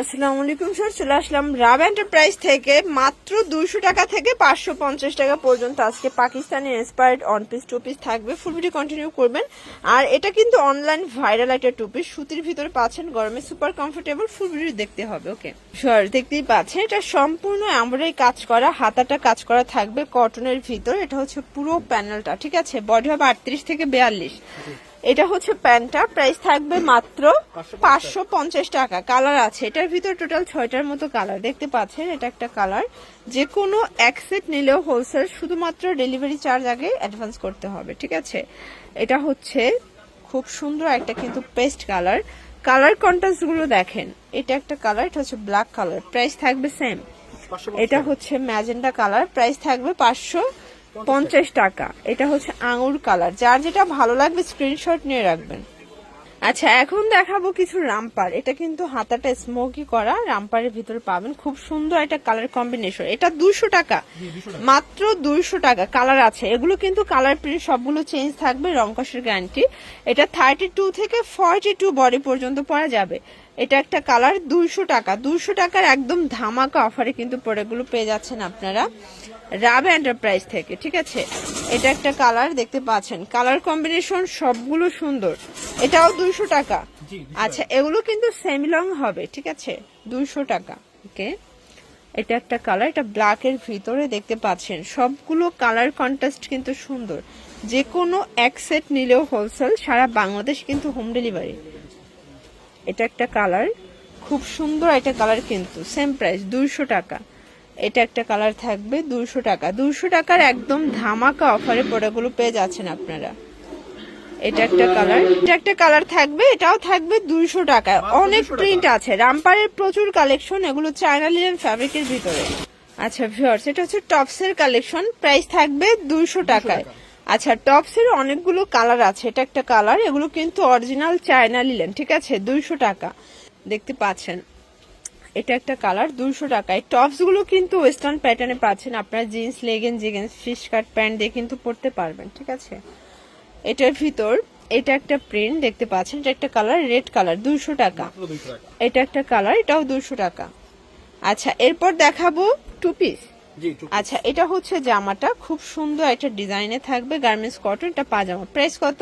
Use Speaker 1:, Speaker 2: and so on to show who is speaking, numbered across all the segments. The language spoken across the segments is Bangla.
Speaker 1: আসসালামু আলাইকুম, স্যার। চলে আসলাম রাব এন্টারপ্রাইজ থেকে মাত্র দুশো টাকা থেকে পাঁচশো পঞ্চাশ টাকা পর্যন্ত। আজকে Pakistani inspired one piece two piece থাকবে। ফুল ভিডিও কন্টিনিউ করবেন। আর এটা কিন্তু অনলাইন ভাইরাল একটা টু পিস সুতির ভিতরে পাচ্ছেন গরমে সুপার কমফোর্টেবল ফুল ভিডিও দেখতে হবে ওকে স্যার দেখতেই পাচ্ছেন, এটা সম্পূর্ণ আমরাই কাজ করা, হাতাটা কাজ করা থাকবে কটনের ভিতর। এটা হচ্ছে পুরো প্যানেলটা ঠিক আছে? বডি হবে আটত্রিশ থেকে বিয়াল্লিশ। এটা হচ্ছে প্যান্টটা। প্রাইস থাকবে মাত্র পাঁচশো পঞ্চাশ। টাকা। কালার আছে। এটার ভিতর টোটাল ছয়টার মতো কালার। দেখতে পাচ্ছেন এটা একটা কালার। যে কোনো এক সেট নিলেও হোলসেল শুধুমাত্র ডেলিভারি চার্জ আগে অ্যাডভান্স করতে হবে ঠিক আছে? এটা হচ্ছে খুব সুন্দর একটা কিন্তু পেস্ট কালার। কালার কন্ট্রাস্টগুলো দেখেন। এটা একটা কালার এটা হচ্ছে ব্ল্যাক কালার। প্রাইস থাকবে সেম। এটা হচ্ছে ম্যাজেন্ডা কালার। প্রাইস থাকবে পাঁচশো পঞ্চাশ টাকা। এটা হচ্ছে আঙুর কালার। যার যেটা ভালো লাগবে স্ক্রিনশট নিয়ে রাখবেন। আচ্ছা এখন দেখাবো কিছু রামপার এটা কিন্তু হাতাটা স্মোকি করা। রামপারের ভিতরে পাবেন। খুব সুন্দর একটা কালার কম্বিনেশন এটা দুশো টাকা। মাত্র দুইশো টাকা। কালার আছে। এগুলো কিন্তু কালার প্রিন্ট সবগুলো চেঞ্জ থাকবে। রংকসের গ্যারান্টি এটা থার্টি টু থেকে ফর্টি টু বডি পর্যন্ত পরা যাবে। এটা একটা কালার দুইশো টাকা। দুইশো টাকার একদম ধামাকা অফারে কিন্তু প্রোডাক্টগুলো পেয়ে যাচ্ছেন আপনারা রাব এন্টারপ্রাইজ থেকে ঠিক আছে? এটা একটা কালার দেখতে পাচ্ছেন। কালার কম্বিনেশন সবগুলো সুন্দর। এটাও দুইশো টাকা। আচ্ছা এগুলো কিন্তু সেমি লং হবে ঠিক আছে? দুইশো টাকা ওকে এটা একটা কালার এটা ব্ল্যাক এর ভিতরে দেখতে পাচ্ছেন। সবগুলো কালার কন্ট্রাস্ট কিন্তু সুন্দর। যে কোনো এক সেট নিলেও হোলসেল সারা বাংলাদেশ কিন্তু হোম ডেলিভারি এটা একটা কালার। খুব সুন্দর একটা কালার কিন্তু সেম প্রাইস দুইশো টাকা। এটা একটা কালার থাকবে দুইশো টাকা। দুইশো টাকার একদম ধামাকা অফারে প্রোডাক্টগুলো পেয়ে যাচ্ছেন আপনারা। এটা একটা কালার। এটা একটা কালার থাকবে এটাও থাকবে দুইশো টাকায় অনেক প্রিন্ট আছে। রামপারের প্রচুর কালেকশন এগুলো চায়না লিলেন ফ্যাব্রিকের ভিতরে। আচ্ছা ভিউয়ার্স এটা হচ্ছে টপসের কালেকশন প্রাইস থাকবে দুইশো টাকায়। আচ্ছা টপসের অনেকগুলো কালার আছে। এটা একটা কালার এগুলো কিন্তু অরিজিনাল চায়না লিলেন ঠিক আছে? দুইশো টাকা। দেখতে পাচ্ছেন। এটা একটা কালার দুশো টাকায় টপসগুলো কিন্তু ওয়েস্টার্ন প্যাটার্নে পাচ্ছেন আপনারা jeans leggings jeggings fish cut pant দিয়ে কিন্তু পরতে পারবেন ঠিক আছে? এটার ভিতর এটা একটা প্রিন্ট দেখতে পাচ্ছেন? এটা একটা কালার রেড কালার দুশো টাকা। এটা একটা কালার এটাও দুশো টাকা। আচ্ছা এরপর দেখাবো টু পিস। আচ্ছা এটা হচ্ছে জামাটা। খুব সুন্দর একটা ডিজাইনে থাকবে। গার্মেন্টস কটন এটা পাজামা। প্রাইস কত?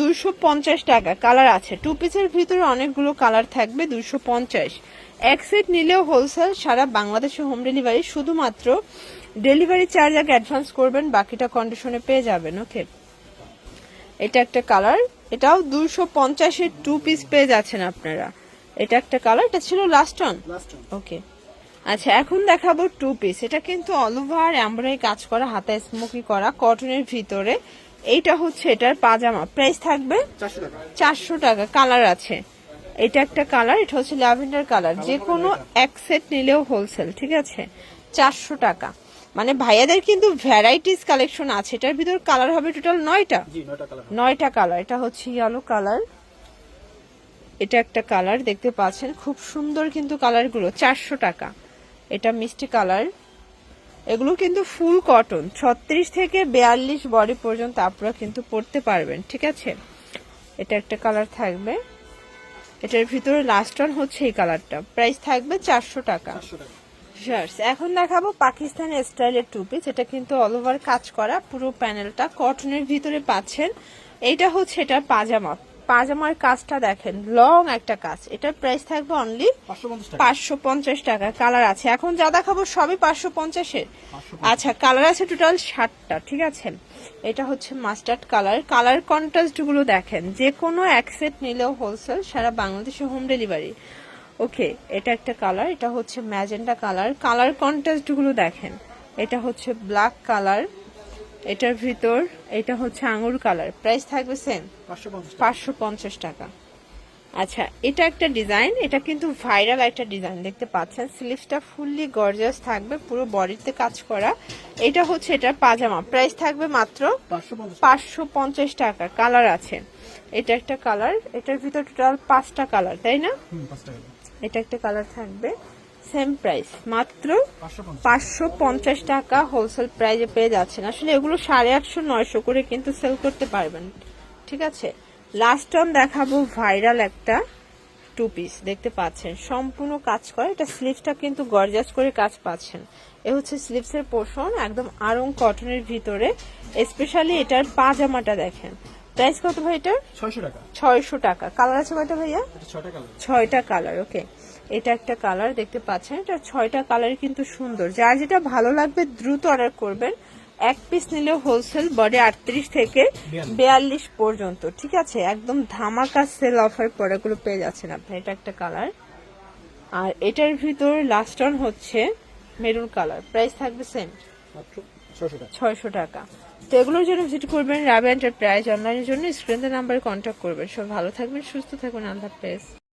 Speaker 2: দুশো পঞ্চাশ টাকা।
Speaker 1: কালার আছে। টু পিসের ভিতরে অনেকগুলো কালার থাকবে দুশো পঞ্চাশ। এক সেট নিলেও হোলসেল সারা বাংলাদেশে হোম ডেলিভারি। শুধুমাত্র ডেলিভারি চার্জ আগে অ্যাডভান্স করবেন বাকিটা কন্ডিশনে পেয়ে যাবেন ওকে? এটা একটা কালার। এটাও দুশো পঞ্চাশের টু পিস পেয়ে যাচ্ছেন আপনারা। এটা একটা কালার। এটা ছিল লাস্ট অন
Speaker 2: লাস্ট
Speaker 1: ওকে। আচ্ছা এখন দেখাবো টু পিস এটা কিন্তু অল ওভার এমব্রয়ডারি কাজ করা হাতে স্মোকি করা কটনের ভিতরে। এইটা হচ্ছে এটার পাজামা। প্রাইস থাকবে
Speaker 2: চারশো টাকা।
Speaker 1: কালার আছে। এটা একটা কালার এটা হচ্ছে ল্যাভেন্ডার কালার যে কোনো এক সেট নিলেও হোলসেল ঠিক আছে? চারশো টাকা। মানে ভাইয়াদের কিন্তু ভ্যারাইটিস কালেকশন আছে। এটার ভিতর কালার হবে টোটাল নয়টা?
Speaker 2: জি নয়টা কালার
Speaker 1: নয়টা কালার এটা হচ্ছে ইয়েলো কালার এটা একটা কালার দেখতে পাচ্ছেন? খুব সুন্দর কিন্তু কালারগুলো চারশো টাকা। এটা মিষ্টি কালার। এগুলো কিন্তু ফুল কটন। ছত্রিশ থেকে বিয়াল্লিশ বডি পর্যন্ত আপনারা কিন্তু পরতে পারবেন ঠিক আছে? এটা একটা কালার থাকবে। এটার ভিতরে লাস্ট ওয়ান হচ্ছে এই কালারটা। প্রাইস থাকবে চারশো টাকা। শার্টস এখন দেখাবো পাকিস্তানি স্টাইলের টু পিস এটা কিন্তু অল ওভার কাজ করা। পুরো প্যানেলটা কটনের ভিতরে পাচ্ছেন। এইটা হচ্ছে এটা পাজামা পাজামার কাজটা দেখেন লং একটা কাজ। এটার প্রাইস থাকবে অনলি
Speaker 2: পাঁচশো পঞ্চাশ টাকা।
Speaker 1: কালার আছে। এখন যা দেখাবো সবই পাঁচশো পঞ্চাশের। আচ্ছা কালার আছে টোটাল ষাটটা ঠিক আছে? এটা হচ্ছে মাস্টার্ড কালার কালার কন্ট্রাস্টগুলো দেখেন যে কোনো এক সেট নিলেও হোলসেল সারা বাংলাদেশে হোম ডেলিভারি ওকে এটা একটা কালার এটা হচ্ছে ম্যাজেন্ডা কালার কালার কন্ট্রাস্টগুলো দেখেন এটা হচ্ছে ব্ল্যাক কালার এটার ভিতর এটা হচ্ছে আঙুর কালার। প্রাইস থাকবে সেম
Speaker 2: পাঁচশো পঞ্চাশ টাকা।
Speaker 1: আচ্ছা এটা একটা ডিজাইন এটা কিন্তু ভাইরাল একটা ডিজাইন দেখতে পাচ্ছেন? স্লিভসটা ফুললি গর্জাস থাকবে পুরো বডিতে কাজ করা। এটা হচ্ছে এটা পাজামা। প্রাইস থাকবে মাত্র
Speaker 2: পাঁচশো পঞ্চাশ
Speaker 1: টাকা। কালার আছে। এটা একটা কালার এটার ভিতর টোটাল পাঁচটা কালার তাই না? এটা একটা কালার থাকবে। সেম প্রাইস মাত্র
Speaker 2: পাঁচশো পঞ্চাশ।
Speaker 1: টাকা হোলসেল প্রাইজে পেয়ে যাচ্ছেন। আসলে এগুলো সাড়ে আটশো নয়শো করে কিন্তু সেল করতে পারবেন। ঠিক আছে? লাস্ট টাইম দেখাবো ভাইরাল একটা টু পিস দেখতে পাচ্ছেন। সম্পূর্ণ কাজ করে এটা স্লিভসটা কিন্তু গর্জাস করে কাজ পাচ্ছেন। এ হচ্ছে স্লিভসের পোষণ একদম আরং কটনের ভিতরে। স্পেশালি এটার পাজামাটা দেখেন। প্রাইস কত ভাই এটার?
Speaker 2: ছয়শো টাকা।
Speaker 1: ছয়শো টাকা। কালার আছে কয়টা ভাইয়া?
Speaker 2: এটা ছটা কালার
Speaker 1: ছয়টা কালার ওকে এটা একটা কালার দেখতে পাচ্ছেন? এটা ছয়টা কালার কিন্তু সুন্দর। যার যেটা ভালো লাগবে দ্রুত অর্ডার করবেন। এক পিস নিলে হোলসেল বডি আটত্রিশ থেকে বিয়াল্লিশ। পর্যন্ত ঠিক আছে? একদম ধামাকা সেল অফার প্রোডাক্টগুলো পেয়ে যাচ্ছেন আপনি। এটা একটা কালার আর এটার ভিতর লাস্ট অন হচ্ছে মেরুন কালার প্রাইস থাকবে সেম ছয়শো টাকা। তো এগুলোর জন্য ভিজিট করবেন রাবে এন্টারপ্রাইজ অনলাইনের জন্য স্ক্রিনের নাম্বারে কন্ট্যাক্ট করবেন। সব ভালো থাকবেন, সুস্থ থাকবেন, আল্লাহ হাফেজ।